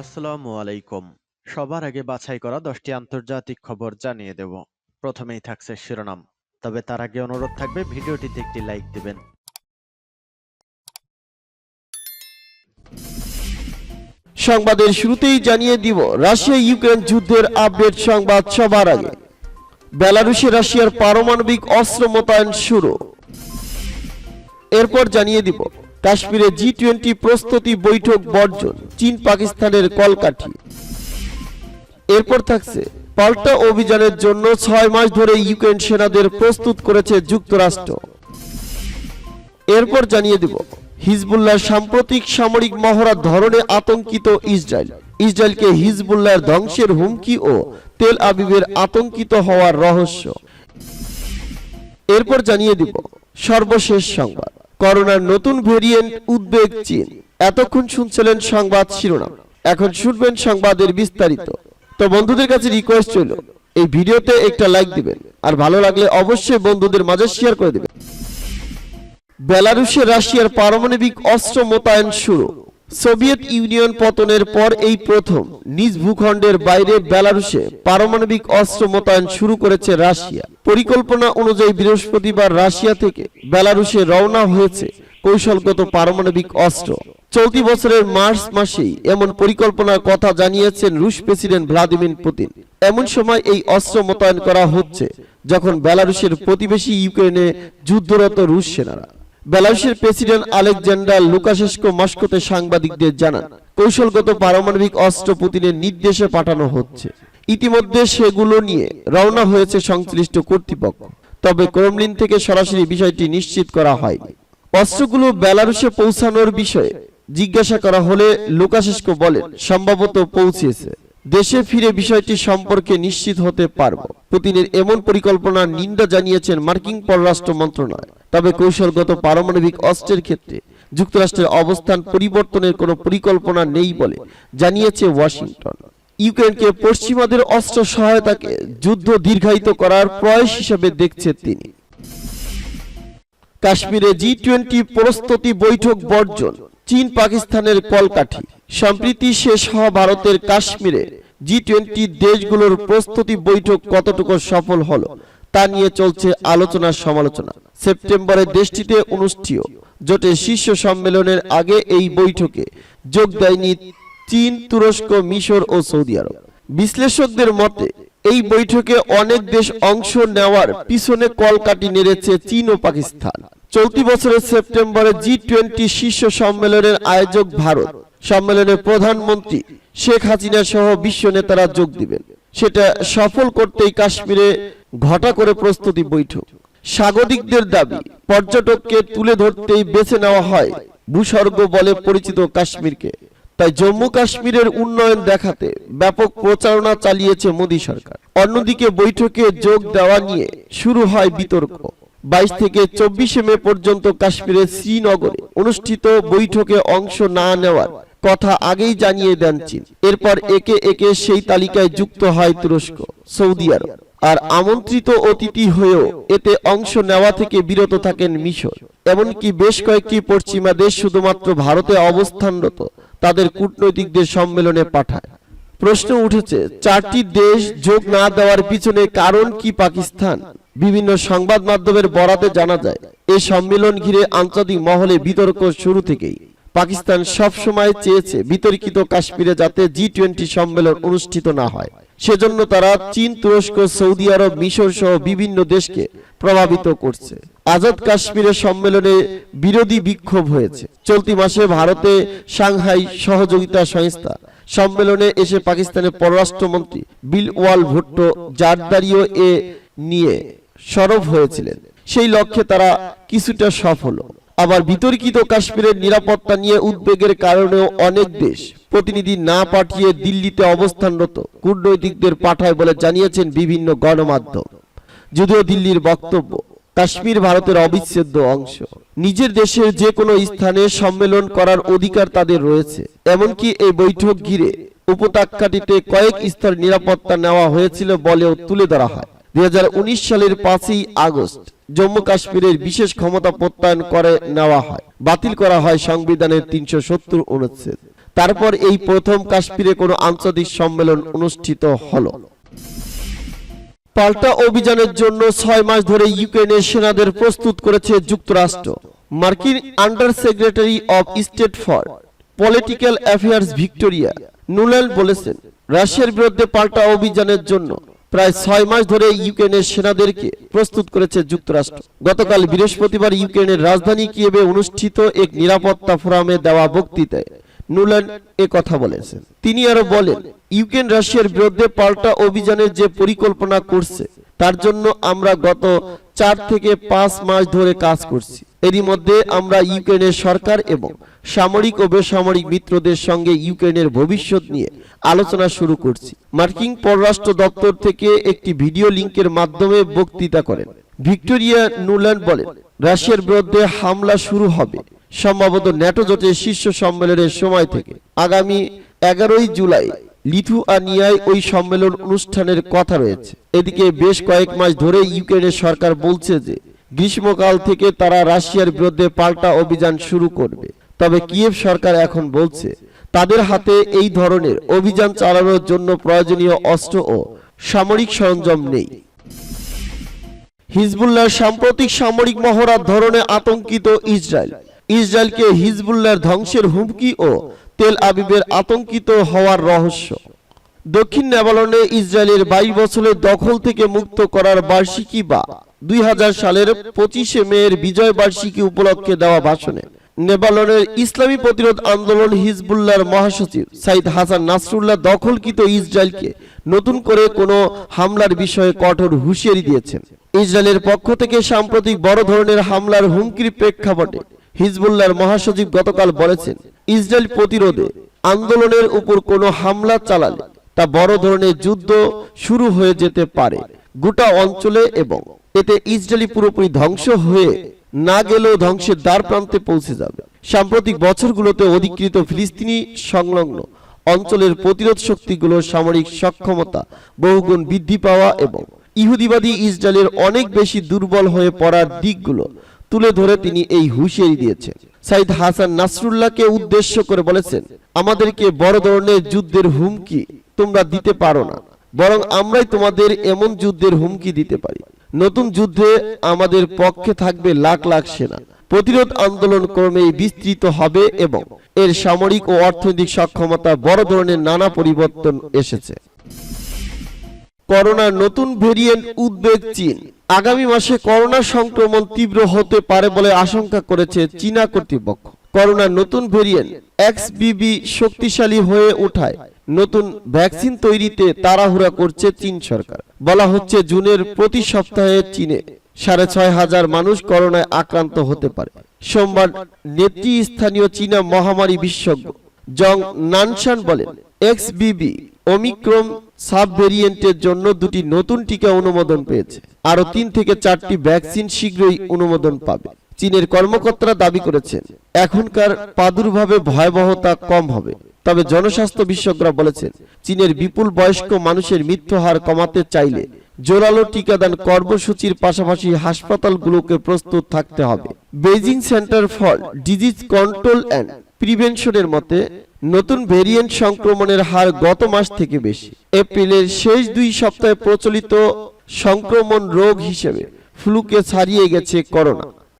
আসসালামু আলাইকুম। সবার আগে বাছাই করা দশটি আন্তর্জাতিক খবর জানিয়ে দেব। প্রথমেই থাকছে শিরোনাম। তবে তার আগে অনুরোধ থাকবে, ভিডিওটিতে একটি লাইক দিবেন। সংবাদের শুরুতেই জানিয়ে দিব রাশিয়া ইউক্রেন যুদ্ধের আপডেট সংবাদ সবার আগে। বেলারুশে রাশিয়ার পারমাণবিক অস্ত্র মোতায়েন শুরু। এরপর জানিয়ে দিব কাশ্মীরে জি টোয়েন্টি প্রস্তুতি বৈঠক বর্জন, চীন পাকিস্তানের কলকাঠি। এরপর থাকছে, পাল্টা অভিযানের জন্য ছয় মাস ধরে ইউক্রেন সেনাদের প্রস্তুত করেছে যুক্তরাষ্ট্র। এরপর জানিয়ে দেব, হিজবুল্লাহর সাম্প্রতিক সামরিক মহড়ার ধরনে আতঙ্কিত ইসরায়েল। ইসরায়েলকে হিজবুল্লাহর ধ্বংসের হুমকি ও তেল আবিবের আতঙ্কিত হওয়ার রহস্য। এরপর জানিয়ে দিব, সর্বশেষ সংবাদ। করোনার নতুন ভেরিয়েন্ট উদ্বেগ চীন। এতক্ষণ শুনছিলেন সংবাদ শিরোনাম। এখন শুনবেন সংবাদের বিস্তারিত। তো বন্ধুদের কাছে রিকোয়েস্ট রইল, এই ভিডিওতে একটা লাইক দিবেন, আর ভালো লাগলে অবশ্যই বন্ধুদের মাঝে শেয়ার করে দিবেন। বেলারুশে রাশিয়ার পারমাণবিক অস্ত্র মোতায়েন শুরু। সোভিয়েত ইউনিয়ন পতনের পর এই প্রথম নিজ ভূখণ্ডের বাইরে বেলারুশে পারমাণবিক অস্ত্র মোতায়েন শুরু করেছে রাশিয়া। পরিকল্পনা অনুযায়ী বৃহস্পতিবার রাশিয়া থেকে বেলারুশে রওনা হয়েছে কৌশলগত পারমাণবিক অস্ত্র। চলতি বছরের মার্চ মাসেই এমন পরিকল্পনার কথা জানিয়েছেন রুশ প্রেসিডেন্ট ভ্লাদিমির পুতিন। এমন সময় এই অস্ত্র মোতায়েন করা হচ্ছে যখন বেলারুশের প্রতিবেশী ইউক্রেনে যুদ্ধরত রুশ সেনারা। বেলারুশের প্রেসিডেন্ট আলেকজান্ডার লুকাশেস্কো মস্কোতে সাংবাদিকদের জানান, কৌশলগত পারমাণবিক অস্ত্র পুতিনের নির্দেশে পাঠানো হচ্ছে। ইতিমধ্যে সেগুলো নিয়ে রওনা হয়েছে সংশ্লিষ্ট কর্তৃপক্ষ, তবে ক্রমলিন থেকে সরাসরি বিষয়টি নিশ্চিত করা হয়নি। অস্ত্রগুলো বেলারুশে পৌঁছানোর বিষয়ে জিজ্ঞাসা করা হলে লুকাশেস্কো বলেন, সম্ভবত পৌঁছেছে। দেশে ফিরে বিষয়টি সম্পর্কে নিশ্চিত হতে পারব। পুতিনের এমন পরিকল্পনার নিন্দা জানিয়েছেন মার্কিন পররাষ্ট্র মন্ত্রণালয়। তবে কৌশলগত পারমাণবিক অস্ত্রের ক্ষেত্রে যুক্তরাষ্ট্রের অবস্থান পরিবর্তনের কোনো পরিকল্পনা নেই বলে জানিয়েছে ওয়াশিংটন। ইউক্রেনকে পশ্চিমাদের অস্ত্র সহায়তাকে যুদ্ধ দীর্ঘায়িত করার প্রয়াস হিসেবে দেখছে তিনি। কাশ্মীরে জি টোয়েন্টি প্রস্তুতি বৈঠক বর্জন, চীন পাকিস্তানের কলকাঠি। সম্প্রীতি শেষ হওয়া ভারতের কাশ্মীরে জি টোয়েন্টি দেশগুলোর প্রস্তুতি বৈঠক কতটুকু সফল হলো তা নিয়ে চলছে আলোচনা সমালোচনা। সেপ্টেম্বরে দেশটিতে অনুষ্ঠিত জোটের শীর্ষ সম্মেলনের আগে এই বৈঠকে যোগ দেয়নি চীন, তুরস্ক, মিশর ও সৌদি আরব। বিশ্লেষকদের মতে, এই বৈঠকে অনেক দেশ অংশ নেওয়ার পিছনে কলকাটি নেড়েছে চীন ও পাকিস্তান। চলতি বছরের সেপ্টেম্বরে জি টোয়েন্টি শীর্ষ সম্মেলনের আয়োজক ভারত সম্মেলনে প্রধানমন্ত্রী শেখ হাসিনা সহ বিশ্ব নেতারা যোগ দিবেন। সেটা সফল করতেই কাশ্মীরে ঘটা করে প্রস্তুতি বৈঠক। স্বাগতিকদের দাবি, পর্যটককে তুলে ধরতেই বেছে নেওয়া হয় ভূস্বর্গ বলে পরিচিত কাশ্মীরকে। তাই জম্মু কাশ্মীরের উন্নয়ন দেখাতে ব্যাপক প্রচারণা চালিয়েছে মোদী সরকার। অন্যদিকে বৈঠকে যোগ দেওয়া নিয়ে শুরু হয় বিতর্ক। বাইশ থেকে চব্বিশে মে পর্যন্ত কাশ্মীরের শ্রীনগরে অনুষ্ঠিত বৈঠকে অংশ না নেওয়ার কথা আগেই জানিয়ে দেন চীন। এরপর একে একে সেই তালিকায় যুক্ত হয় তুরস্ক, সৌদি আরব। আর আমন্ত্রিত অতিথি হয়েও এতে অংশ নেওয়া থেকে বিরত থাকেন মিশর। এমনকি বেশ কয়েকটি পশ্চিমা দেশ শুধুমাত্র ভারতে অবস্থানরত তাদের কূটনৈতিকদের সম্মেলনে পাঠায়। প্রশ্ন উঠেছে, চারটি দেশ যোগ না দেওয়ার পিছনে কারণ কি পাকিস্তান? বিভিন্ন সংবাদ মাধ্যমের বরাতে জানা যায় এই সম্মেলন ঘিরে আন্তর্জাতিক মহলে বিতর্ক শুরু থেকেই। পাকিস্তান সব সময় চেয়েছে বিতর্কিত কাশ্মীরে যাতে জি টোয়েন্টি সম্মেলন অনুষ্ঠিত না হয়। সেজন্য তারা চীন, তুরস্ক, সৌদি আরব, মিশর সহ বিভিন্ন দেশকে প্রভাবিত করছে। আজাদ কাশ্মীরের সম্মেলনে বিরোধী বিক্ষোভ হয়েছে। চলতি মাসে ভারতে সাংহাই সহযোগিতা সংস্থা সম্মেলনে এসে পাকিস্তানের পররাষ্ট্রমন্ত্রী বিল ওয়াল ভুট্টো জারদারিও এ নিয়ে সরব হয়েছিলেন। সেই লক্ষ্যে তারা কিছুটা সফল। আবার বিতর্কিত কাশ্মীরের নিরাপত্তা নিয়ে উদ্বেগের কারণেও অনেক দেশ প্রতিনিধি না পাঠিয়ে দিল্লিতে অবস্থানরত কূটনৈতিকদের পাঠায় বলে জানিয়েছেন বিভিন্ন গণমাধ্যম। যদিও দিল্লির বক্তব্য কাশ্মীর ভারতের অবিচ্ছেদ্য অংশ। নিজের দেশের যে কোনো স্থানে সম্মেলন করার অধিকার তাদের রয়েছে। এমনকি এই বৈঠক ঘিরে উপত্যকাটিতে কয়েক স্তর নিরাপত্তা নেওয়া হয়েছিল বলেও তুলে ধরা হয়। দুই হাজার উনিশ সালের পাঁচই আগস্ট জম্মু কাশ্মীরের বিশেষ ক্ষমতা প্রত্যয়ন করে নেওয়া হয়। বাতিল করা হয় সংবিধানের তিনশো সত্তর অনুচ্ছেদ। তারপর এই প্রথম কাশ্মীরে কোনো আন্তর্জাতিক সম্মেলন অনুষ্ঠিত হলো। পাল্টা অভিযানের জন্য ছয় মাস ধরে ইউক্রেনের সেনাদের প্রস্তুত করেছে যুক্তরাষ্ট্র। মার্কিন under secretary of state for political affairs Victoria Nuland বলেছেন, রাশিয়ার বিরুদ্ধে পাল্টা অভিযানের জন্য প্রায় ছয় মাস ধরে ইউক্রেনের সেনাদেরকে প্রস্তুত করেছে যুক্তরাষ্ট্র। গতকাল বৃহস্পতিবার ইউক্রেনের রাজধানী কিয়েভে অনুষ্ঠিত এক নিরাপত্তা ফোরামে দেওয়া বক্তৃতায় নুল্যান্ড এ কথা বলেছেন। তিনি আরও বলেন, ইউক্রেন রাশিয়ার বিরুদ্ধে পাল্টা অভিযানের যে পরিকল্পনা করছে, তার জন্য আমরা গত চার থেকে পাঁচ মাস ধরে কাজ করছি। এরই মধ্যে আমরা ইউক্রেনের সরকার এবং সামরিক ও বেসামরিক মিত্রদের সঙ্গে ইউক্রেনের ভবিষ্যৎ নিয়ে আলোচনা শুরু করছি। মার্কিন পররাষ্ট্র দপ্তর থেকে একটি ভিডিও লিংকের মাধ্যমে বক্তৃতা করেন। ভিক্টোরিয়া নুল্যান্ড বলেন, রাশিয়ার বিরুদ্ধে হামলা শুরু হবে, সম্ভবত ন্যাটো জোটের শীর্ষ সম্মেলনের সময় থেকে। আগামী এগারোই জুলাই লিথুয়ানিয়ায় ওই সম্মেলন অনুষ্ঠানের কথা রয়েছে। এদিকে বেশ কয়েক মাস ধরে ইউক্রেনের সরকার বলছে যে, গ্রীষ্মকাল থেকে তারা রাশিয়ার বিরুদ্ধে পাল্টা অভিযান শুরু করবে। তবে কিয়েভ সরকার এখন বলছে, তাদের হাতে এই ধরনের অভিযান চালানোর জন্য প্রয়োজনীয় অস্ত্র ও সামরিক সরঞ্জাম নেই। হিজবুল্লাহর সাম্প্রতিক সামরিক মহড়ার ধরনে আতঙ্কিত ইসরায়েল। ইসরায়েলকে হিজবুল্লাহর ধ্বংসের হুমকি ও তেল আবিবের আতঙ্কিত হওয়ার রহস্য। দক্ষিণ নেবালনে ইসরায়েলের বাইশ বছরের দখল থেকে মুক্ত করার বার্ষিকী বা দুই সালের পঁচিশে মেয়ের বিজয় বার্ষিকী উপলক্ষে দেওয়া ভাষণে নেবালনের ইসলামী প্রতিরোধ আন্দোলন হিজবুল্লাহর মহাসচিব সাইদ হাসান নাসরুল্লাহ দখলকৃত ইসরায়েলকে নতুন করে কোনো হামলার বিষয়ে কঠোর হুঁশিয়ারি দিয়েছেন। ইসরায়েলের পক্ষ থেকে সাম্প্রতিক বড় ধরনের হামলার হুমকির প্রেক্ষাপটে হিজবুল্লাহর মহাসচিব গতকাল বলেছেন, ইসরায়েল প্রতিরোধে আন্দোলনের উপর কোনো হামলা চালালে তা বড় ধরনের যুদ্ধ শুরু হয়ে যেতে পারে গোটা অঞ্চলে এবং এতে ইসরায়েলি পুরোপুরি ধ্বংস হয়ে না গেলেও ধ্বংসের দ্বার প্রান্তে পৌঁছে যাবে। সাম্প্রতিক বছরগুলোতে অধিকৃত ফিলিস্তিনি সংলগ্ন অঞ্চলের প্রতিরোধ শক্তিগুলোর সামরিক সক্ষমতা, বহুগুণ বৃদ্ধি পাওয়া এবং ইহুদিবাদী ইসরায়েলের অনেক বেশি দুর্বল হয়ে পড়ার দিকগুলো তুলে ধরে তিনি এই হুঁশিয়ারি দিয়েছেন সাইদ হাসান নাসরুল্লাহকে উদ্দেশ্য করে বলেছেন, আমাদেরকে বড় ধরনের যুদ্ধের হুমকি তোমরা দিতে পারো না, বরং আমরাই তোমাদের এমন যুদ্ধের হুমকি দিতে পারি। নতুন যুদ্ধে আমাদের পক্ষে থাকবে লাখ লাখ সেনা। প্রতিরোধ আন্দোলন ক্রমেই বিস্তৃত হবে এবং এর সামরিক ও অর্থনৈতিক সক্ষমতা বড় ধরনের নানা পরিবর্তন এসেছে। করোনার নতুন ভেরিয়েন্ট উদ্বেগ চীন। আগামী মাসে করোনা সংক্রমণ তীব্র হতে পারে বলে আশঙ্কা করেছে চীনা কর্তৃপক্ষ। করোনার নতুন ভেরিয়েন্ট এক্সবিবি শক্তিশালী হয়ে ওঠায়। নতুন ভ্যাকসিন তৈরিতে তাড়াহুড়া করছে চীন সরকার। বলা হচ্ছে জুনের প্রতি সপ্তাহে চীনে সাড়ে ছয় হাজার মানুষ করোনায় আক্রান্ত হতে পারে। সোমবার নেতৃস্থানীয় চীনা মহামারী বিশেষজ্ঞ জং নানশান বলেন এক্সবিবি ওমিক্রন সাব ভেরিয়েন্টের জন্য দুটি নতুন টিকা অনুমোদন পেয়েছে। আরও তিন থেকে চারটি ভ্যাকসিন শীঘ্রই অনুমোদন পাবে। চীনের কর্মকর্তারা দাবি করেছেন, এখনকার প্রাদুর্ভাবে ভয়াবহতা কম হবে। তবে জনস্বাস্থ্য বিশেষজ্ঞরা বলেছেন, চীনের বিপুল বয়স্ক মানুষের মৃত্যু হার কমাতে চাইলে জোরালো টিকাদান কর্মসূচির পাশাপাশি হাসপাতালগুলোকে প্রস্তুত থাকতে হবে। Beijing centre for disease control and প্রিভেনশনের মতে নতুন ভেরিয়েন্ট সংক্রমণের হার গত মাস থেকে বেশি। এপ্রিলের শেষ দুই সপ্তাহে প্রচলিত সংক্রমণ রোগ হিসেবে ফ্লুকে ছাড়িয়ে গেছে করোনা।